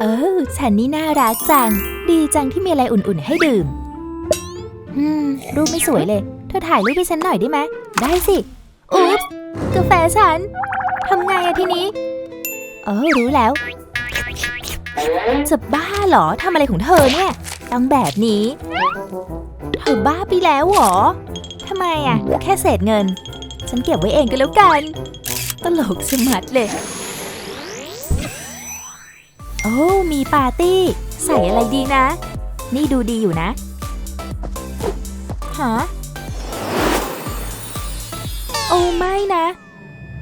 เออ ฉันนี่น่ารักจัง ดีจังที่มีอะไรอุ่นๆให้ดื่ม อืม รูปไม่สวยเลย เธอถ่ายรูปให้ฉันหน่อยได้ไหม ได้สิ อุ๊บกาแฟฉัน ทำไงอะทีนี้ เออ รู้แล้ว จะบ้าเหรอ ทำอะไรของเธอเนี่ย ต้องแบบนี้ เธอบ้าไปแล้วเหรอ ทำไมอะแค่เศษเงิน ฉันเก็บไว้เองก็แล้วกัน ตลกสมัดเลย โอ้ มีปาร์ตี้ ใส่อะไรดีนะ นี่ดูดีอยู่นะฮะโอ้ไม่นะ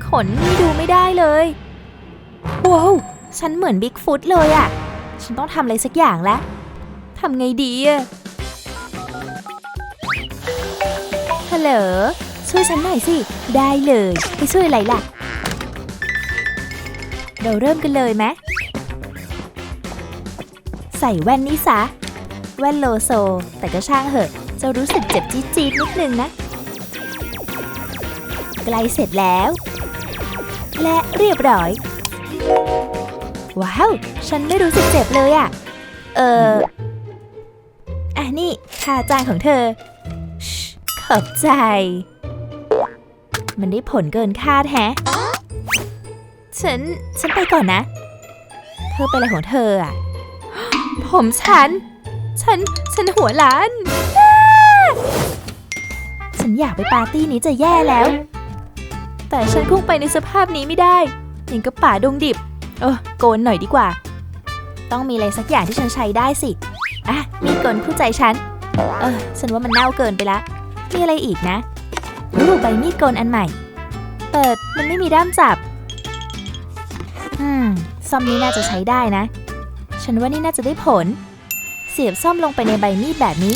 ขนนี่ดูไม่ได้เลยว้าวฉันเหมือนบิ๊กฟุตเลยอะฉันต้องทำอะไรสักอย่างแล้วทำไงดีอะฮัลโหลช่วยฉันหน่อยสิ ได้เลย ไปช่วยอะไรล่ะ เราเริ่มกันเลยไหม ส่แว่นนี่ซะ แว่นโลโซ แต่ก็ช่างเหอะ จะรู้สึกเจ็บจี๊ดๆนิดนึงนะ ใกล้เสร็จแล้ว และเรียบร้อย ว้าว ฉันไม่รู้สึกเจ็บเลยอะ่ะเอออะนี่ค่าจ้างของเธอชขอบใจ มันได้ผลเกินคาดแฮะ ฉัน ฉันไปก่อนนะ เธอเป็นอะไรของเธออะ ผมฉัน ฉัน ฉันหัวล้าน ฉันอยากไปปาร์ตี้นี้จะแย่แล้ว แต่ฉันคงไปในสภาพนี้ไม่ได้ย่างกับป่าดงดิบ เออโกนหน่อยดีกว่า ต้องมีอะไรสักอย่างที่ฉันใช้ได้สิ อะ มีดโกนคู่ใจฉัน เออ ฉันว่ามันเน่าเกินไปละ มีอะไรอีกนะรูปใบมีดโกนอันใหม่ เปิดมันไม่มีด้ามจับ อืมซ่อมนี้น่าจะใช้ได้นะ ฉันว่านี่น่าจะได้ผล เสียบซ่อมลงไปในใบมีดแบบนี้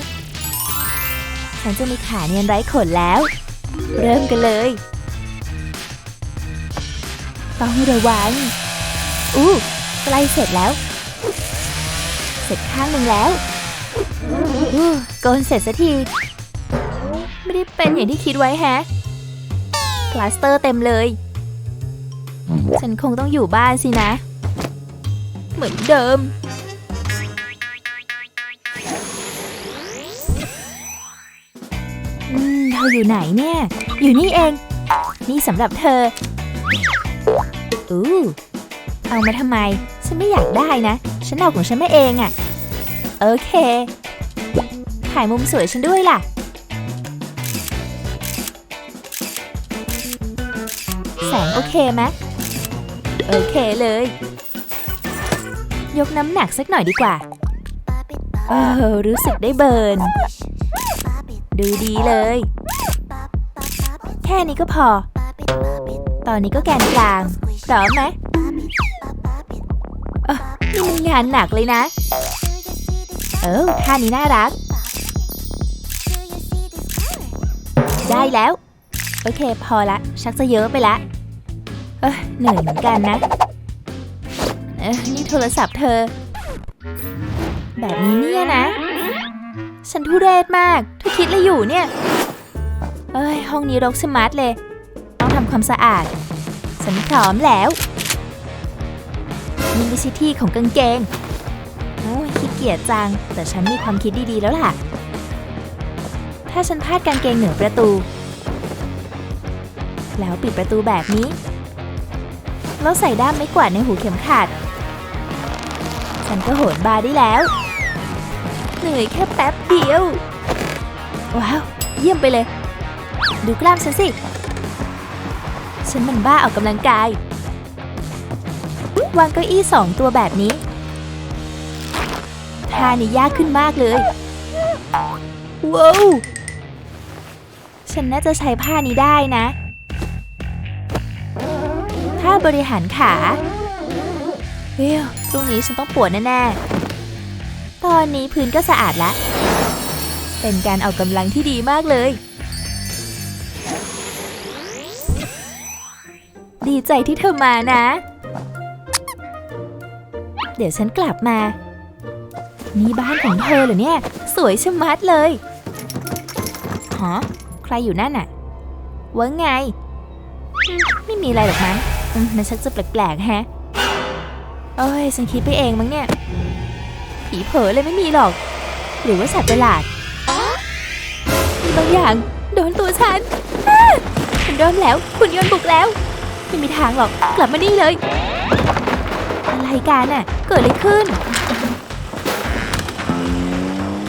ฉันจะมีขาเนียนไร้ขนแล้ว เริ่มกันเลย ต้องระวัง อู้ใกล้เสร็จแล้ว เสร็จข้างหนึ่งแล้วอู้โกนเสร็จสักที ไม่ได้เป็นอย่างที่คิดไว้แฮะพลาสเตอร์เต็มเลย ฉันคงต้องอยู่บ้านสินะ เหมือนเดิม อืมเธออยู่ไหนเนี่ย อยู่นี่เอง นี่สำหรับเธอ อู้เอามาทำไม ฉันไม่อยากได้นะ ฉันเอาของฉันมาเองอะ่ะ โอเค ถ่ายมุมสวยฉันด้วยล่ะ แสงโอเคไหมโอเคเลย ยกน้ำหนักสักหน่อยดีกว่า เออ รู้สึกได้เบิร์น ดูดีเลย แค่นี้ก็พอ ตอนนี้ก็แกนกลางพร้อมไหมเอ้อนี่มันงานหนักเลยนะ เออท่านี้น่ารัก ได้แล้ว โอเคพอละ ชักจะเยอะไปละ เอ้ยเหนื่อยเหมือนกันนะเอ้ย นี่โทรศัพท์เธอ แบบนี้เนี่ยนะ ฉันทุเรศมากเธอคิดอะไรอยู่เนี่ย เอ้ย ห้องนี้รกสมาร์ทเลย ต้องทำความสะอาด ฉันพร้อมแล้วนี่ไม่ใช่ที่ของกางเกงโอ้ยขี้เกียจจัง แต่ฉันมีความคิดดีๆแล้วล่ะ ถ้าฉันพาดกางเกงเหนือประตู แล้วปิดประตูแบบนี้ แล้วใส่ด้ามไม้กวาดในหูเข็มขัด ฉันก็โหนบาร์ได้แล้ว เหนื่อยแค่แป๊บเดียว ว้าว เยี่ยมไปเลย ดูกล้ามฉันสิ ฉันมันบ้าออกกำลังกาย วางเก้าอี้สองตัวแบบนี้ท่านี้ยากขึ้นมากเลย ว้าว ฉันน่าจะใช้ผ้านี้ได้นะถ้าบริหารขาเฮ้ย พรุ่งนี้ฉันต้องปวดแน่ๆ ตอนนี้พื้นก็สะอาดแล้ว เป็นการออกกำลังที่ดีมากเลย ดีใจที่เธอมานะ เดี๋ยวฉันกลับมา นี่บ้านของเธอเหรอเนี่ย สวยชะมัดเลยฮะใครอยู่นั่นน่ะว่าไง ไม่มีอะไรหรอกมั้งมันชักจะแปลกๆแฮะ เอ้ยฉันคิดไปเองมั้งเนี่ย ผีเผลอเลยไม่มีหรอก หรือว่าสัตว์ประหลาดมีบางอย่างโดนตัวฉันฉันเริ่มแล้วคุณยนบุกแล้ว ไม่มีทางหรอกกลับมานี่เลย อะไรกันน่ะ เกิดอะไรขึ้น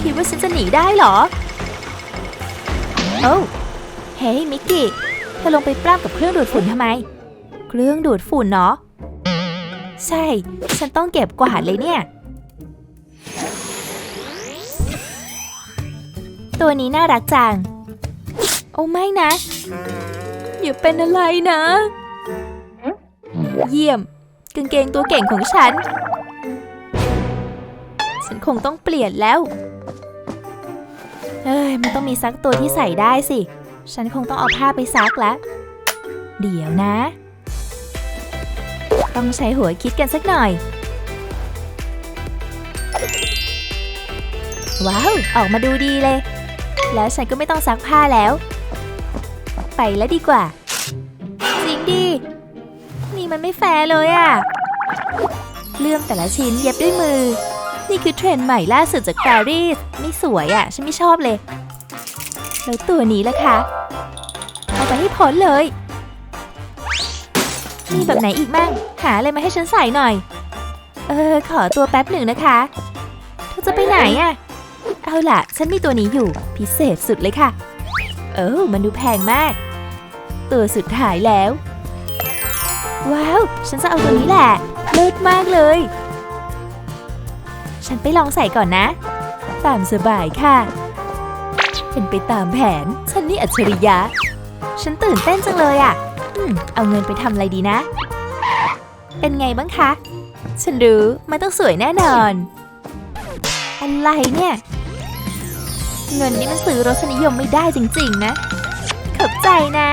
คิดว่าฉันจะหนีได้หรอ โอ้เฮ้ยมิกกี้เธอลงไปปล้ำกับเครื่องดูดฝุ่นทำไม เครื่องดูดฝุ่นเนาะ ใช่ ฉันต้องเก็บกวาดเลยเนี่ย ตัวนี้น่ารักจัง โอ้ไม่นะ อย่าเป็นอะไรนะ เยี่ยมกางเกงตัวเก่งของฉัน ฉันคงต้องเปลี่ยนแล้วเอ้ย มันต้องมีซักตัวที่ใส่ได้สิ ฉันคงต้องเอาผ้าไปซักแล้ว เดี๋ยวนะ ต้องใช้หัวคิดกันสักหน่อย ว้าว ออกมาดูดีเลย แล้วฉันก็ไม่ต้องซักผ้าแล้ว ไปแล้วดีกว่า จริงดิ นี่มันไม่แฟร์เลยอะเลื่อมแต่ละชิ้นเย็บด้วยมือ นี่คือเทรนด์ใหม่ล่าสุดจากปารีสไม่สวยอะฉันไม่ชอบเลย แล้วตัวนี้ล่ะคะ เอาไปให้พ้นเลย มีแบบไหนอีกมั่งหาอะไรมาให้ฉันใส่หน่อย เออ ขอตัวแป๊บหนึ่งนะคะ เธอจะไปไหนอะเอาล่ะ ฉันมีตัวนี้อยู่ พิเศษสุดเลยค่ะ เออมันดูแพงมาก ตัวสุดท้ายแล้ว ว้าว ฉันจะเอาตัวนี้แหละ เลิศมากเลย ฉันไปลองใส่ก่อนนะ ตามสบายค่ะ เป็นไปตามแผน ฉันนี่อัจฉริยะ ฉันตื่นเต้นจังเลยอะ่ะ เอาเงินไปทำอะไรดีนะ เป็นไงบ้างคะ ฉันรู้มันต้องสวยแน่นอน อะไรเนี่ย เงินนี่มันซื้อรสนิยมไม่ได้จริง ๆ นะ ขอบใจนะ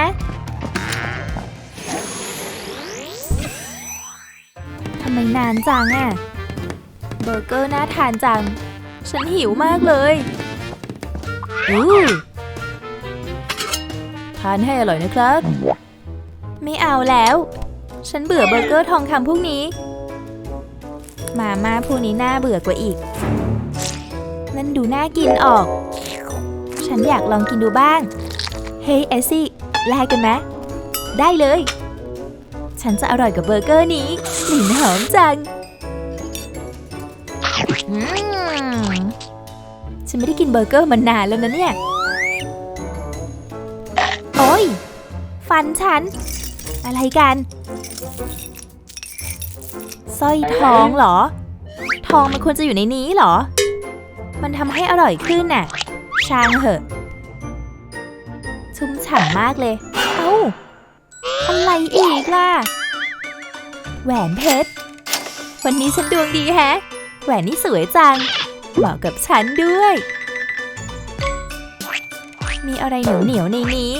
ทำไมนานจังอะเบอร์เกอร์น่าทานจัง ฉันหิวมากเลยอู้ทานให้อร่อยนะครับ ไม่เอาแล้ว ฉันเบื่อเบอร์เกอร์ทองคำพวกนี้ มาม่าพวกนี้น่าเบื่อกว่าอีก นั่นดูน่ากินออก ฉันอยากลองกินดูบ้าง เฮ้ยเอซซี่แลกกันไหมได้เลย ฉันจะอร่อยกับเบอร์เกอร์นี้กลิ่นหอมจังอืมฉันไม่ได้กินเบอร์เกอร์มานานแล้วนะเนี่ย โอ้ย ฟันฉัน อะไรกันสร้อยทองเหรอ ทองมันควรจะอยู่ในนี้เหรอ มันทำให้อร่อยขึ้นน่ะ ช่างเหอะ ชุ่มฉ่ำมากเลย เอ้า อะไรอีกล่ะ แหวนเพชร วันนี้ฉันดวงดีแฮะ แหวนนี่สวยจัง เหมาะกับฉันด้วย มีอะไรเหนียวเหนียวในนี้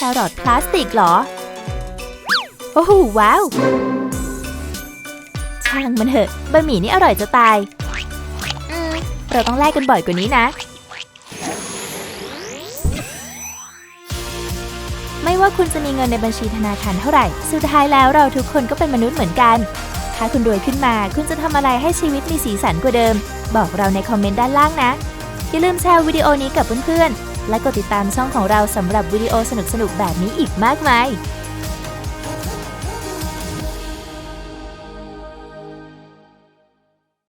ครอทพลาสติกเหรอ โอ้โหว้าว ช่างมันเถอะบะหมี่นี่อร่อยจะตาย เราต้องแลกกันบ่อยกว่านี้นะ ไม่ว่าคุณจะมีเงินในบัญชีธนาคารเท่าไหร่ สุดท้ายแล้วเราทุกคนก็เป็นมนุษย์เหมือนกัน ถ้าคุณรวยขึ้นมา คุณจะทำอะไรให้ชีวิตมีสีสันกว่าเดิม บอกเราในคอมเมนต์ด้านล่างนะ อย่าลืมแชร์วิดีโอนี้กับเพื่อนๆ และกดติดตามช่องของเราสำหรับวิดีโอสนุกๆแบบนี้อีกมากมาย